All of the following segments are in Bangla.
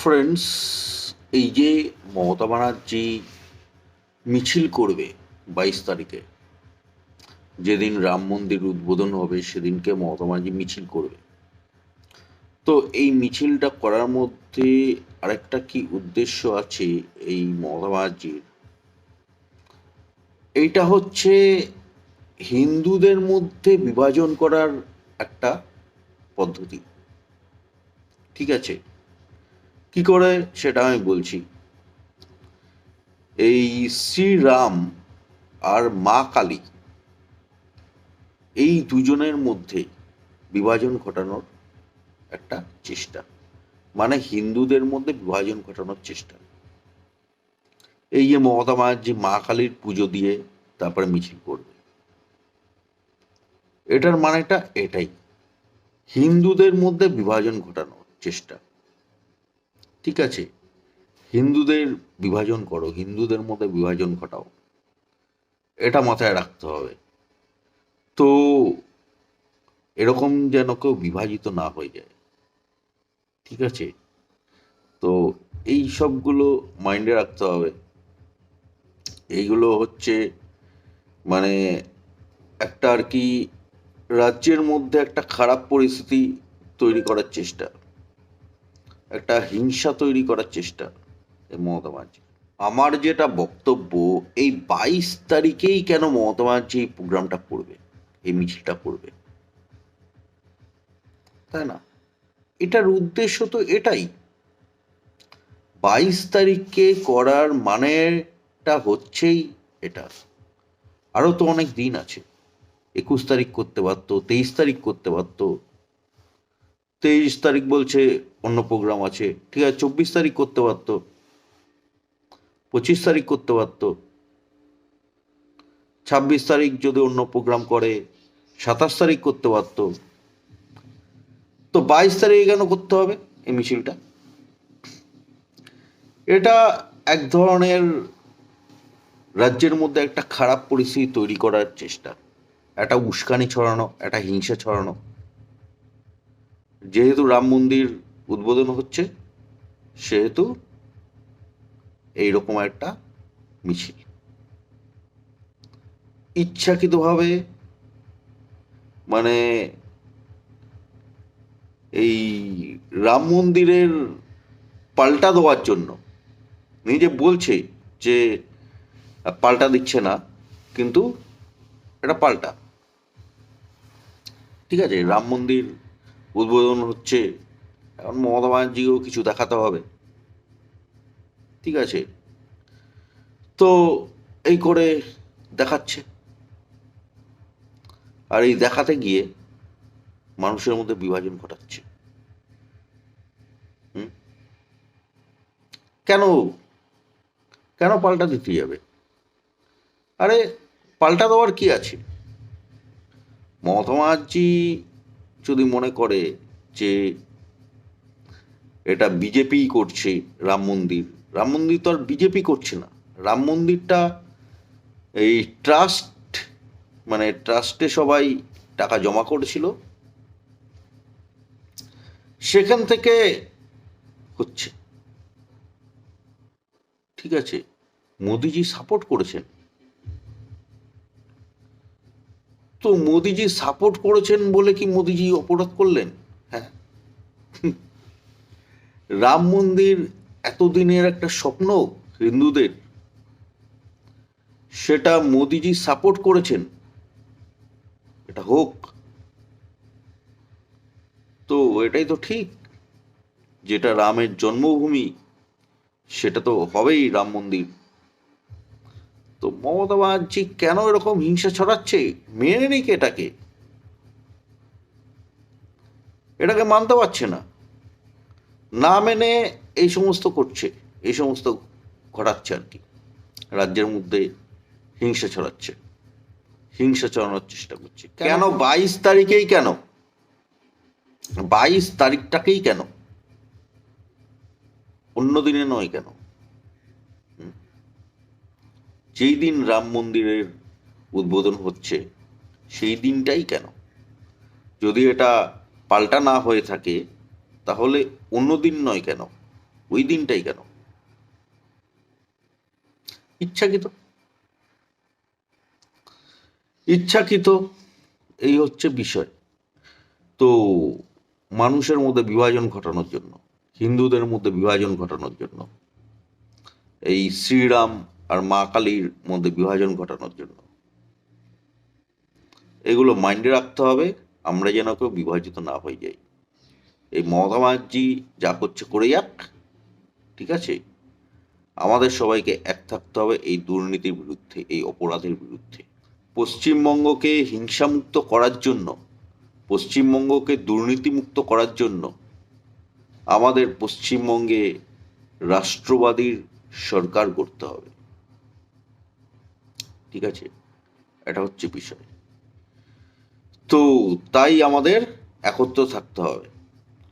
ফ্রেন্ডস এই যে মমতা ব্যানার্জি মিছিল করবে বাইশ তারিখে, যেদিন রাম মন্দির উদ্বোধন হবে, সেদিনকে মমতা ব্যানার্জি মিছিল করবে। তো এই মিছিলটা করার মধ্যে আরেকটা কি উদ্দেশ্য আছে এই মমতা ব্যানার্জির? এইটা হচ্ছে হিন্দুদের মধ্যে বিভাজন করার একটা পদ্ধতি। ঠিক আছে? কি করে? সেটা আমি বলছি। এই শ্রীরাম আর মা কালী, এই দুজনের মধ্যে বিভাজন ঘটানোর একটা চেষ্টা। মানে হিন্দুদের মধ্যে বিভাজন ঘটানোর চেষ্টা। এই যে মমতা ব্যানার্জি মা কালীর পুজো দিয়ে তারপরে মিছিল করবে। এটার মানেটা এটাই। হিন্দুদের মধ্যে বিভাজন ঘটানোর চেষ্টা। ঠিক আছে, হিন্দুদের বিভাজন করো, হিন্দুদের মধ্যে বিভাজন ঘটাও, এটা মাথায় রাখতে হবে। তো এরকম যেন কেউ বিভাজিত না হয়ে যায়, ঠিক আছে? তো এই সবগুলো মাইন্ডে রাখতে হবে। এইগুলো হচ্ছে মানে একটা আর কি রাজ্যের মধ্যে একটা খারাপ পরিস্থিতি তৈরি করার চেষ্টা। একটা হিংসা তৈরি করার চেষ্টা মমতা ব্যানার্জি। আমার যেটা বক্তব্য, এই বাইশ তারিখেই কেন মমতা ব্যানার্জি এই প্রোগ্রামটা করবে, এই মিছিলটা করবে? তাই না? এটার উদ্দেশ্য তো এটাই। বাইশ তারিখকে করার মানেটা হচ্ছেই এটা। আরও তো অনেক দিন আছে। একুশ তারিখ করতে পারতো, তেইশ তারিখ করতে পারতো। তেইশ তারিখ বলছে অন্য প্রোগ্রাম আছে। ঠিক আছে, চব্বিশ তারিখ করতে পারতো। পঁচিশ তারিখ করতে পারতো। ছাব্বিশ তারিখ যদি অন্য প্রোগ্রাম করে, সাতাশ তারিখ করতে পারতো। তো বাইশ তারিখে কেন করতে হবে এই মিছিলটা? এটা এক ধরনের রাজ্যের মধ্যে একটা খারাপ পরিস্থিতি তৈরি করার চেষ্টা। একটা উস্কানি ছড়ানো, একটা হিংসা ছড়ানো। যেহেতু রাম মন্দির উদ্বোধন হচ্ছে, সেহেতু এইরকম একটা মিছিল। ইচ্ছাকৃতভাবে মানে এই রাম মন্দিরের পাল্টা দেওয়ার জন্য নিজে বলছে যে পাল্টা দিচ্ছে না, কিন্তু এটা পাল্টা। ঠিক আছে, রাম মন্দির উদ্বোধন হচ্ছে, এখন মমতা ব্যানার্জিকেও কিছু দেখাতে হবে। ঠিক আছে? তো এই করে দেখাচ্ছে। আর এই দেখাতে গিয়ে মানুষের মধ্যে বিভাজন ঘটাচ্ছে? কেন? কেন পাল্টা দিতে যাবে? আরে, পাল্টা দেওয়ার কি আছে? মমতা ব্যানার্জি যদি মনে করে যে এটা বিজেপি করছে রাম মন্দির রাম মন্দির তো আর বিজেপি করছে না। রাম মন্দিরটা এই ট্রাস্ট মানে ট্রাস্টে সবাই টাকা জমা করেছিল। সেখান থেকে হচ্ছে। ঠিক আছে, মোদিজি সাপোর্ট করেছেন। তো মোদিজি সাপোর্ট করেছেন বলে কি মোদিজি অপরাধ করলেন? হ্যাঁ। রাম মন্দির এতদিনের একটা স্বপ্ন হিন্দুদের। সেটা মোদিজি সাপোর্ট করেছেন। এটা হোক। তো এটাই তো ঠিক যেটা রামের জন্মভূমি, সেটা তো হবেই রাম মন্দির। তো মমতা ব্যানার্জি কেন এরকম হিংসা ছড়াচ্ছে? মেনে নিক এটাকে? এটাকে মানতে পারছে না। না মেনে এই সমস্ত করছে এই সমস্ত ঘটাচ্ছে আর কি। রাজ্যের মধ্যে হিংসা ছড়াচ্ছে হিংসা ছড়ানোর চেষ্টা করছে। কেন বাইশ তারিখেই কেন? বাইশ তারিখটাকেই কেন? অন্য দিনে নয় কেন? যেই দিন রাম মন্দিরের উদ্বোধন হচ্ছে, সেই দিনটাই কেন? যদি এটা পাল্টা না হয়ে থাকে, তাহলে অন্য দিন নয় কেন? ওই দিনটাই কেন? ইচ্ছাকৃত। ইচ্ছাকৃত, এই হচ্ছে বিষয়। তো মানুষের মধ্যে বিভাজন ঘটানোর জন্য, হিন্দুদের মধ্যে বিভাজন ঘটানোর জন্য, এই শ্রীরাম আর মা কালীর মধ্যে বিভাজন ঘটানোর জন্য। এগুলো মাইন্ডে রাখতে হবে, আমরা যেন কেউ বিভাজিত না হয়ে যাই। এই মমতা ব্যানার্জি যা করছে করে যাক, ঠিক আছে? আমাদের সবাইকে এক থাকতে হবে এই দুর্নীতির বিরুদ্ধে, এই অপরাধের বিরুদ্ধে। পশ্চিমবঙ্গকে হিংসামুক্ত করার জন্য, পশ্চিমবঙ্গকে দুর্নীতিমুক্ত করার জন্য আমাদের পশ্চিমবঙ্গে রাষ্ট্রবাদীর সরকার করতে হবে। ঠিক আছে? এটা হচ্ছে বিষয়। তো তাই আমাদের একত্র থাকতে হবে।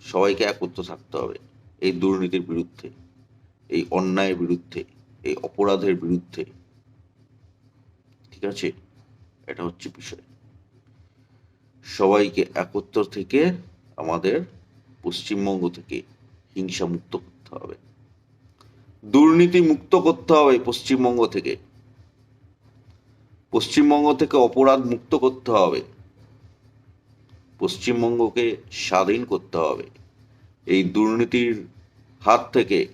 সবাইকে একত্র থাকতে হবে এই দুর্নীতির বিরুদ্ধে, এই অন্যায়ের বিরুদ্ধে, এই অপরাধের বিরুদ্ধে। ঠিক আছে? এটা হচ্ছে বিষয়। সবাইকে একত্র থেকে আমাদের পশ্চিমবঙ্গ থেকে হিংসা মুক্ত করতে হবে। দুর্নীতি মুক্ত করতে হবে পশ্চিমবঙ্গ থেকে। পশ্চিমবঙ্গ থেকে অপরাধ মুক্ত করতে হবে। পশ্চিমবঙ্গকে স্বাধীন করতে হবে। এই দুর্নীতির হাত থেকে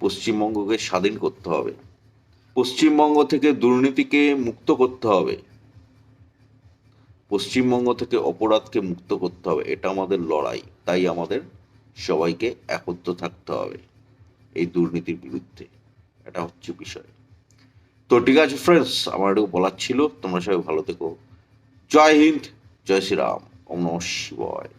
পশ্চিমবঙ্গকে স্বাধীন করতে হবে। পশ্চিমবঙ্গ থেকে দুর্নীতিকে মুক্ত করতে হবে। পশ্চিমবঙ্গ থেকে অপরাধকে মুক্ত করতে হবে। এটা আমাদের লড়াই। তাই আমাদের সবাইকে একত্র থাকতে হবে এই দুর্নীতির বিরুদ্ধে। এটা হচ্ছে বিষয়। তো ঠিক আছে ফ্রেন্ডস আমার এটুকু বলার ছিল। তোমরা সবাই ভালো থেকো। জয় হিন্দ, জয় শ্রীরাম। ওম শিবয় শিবায়।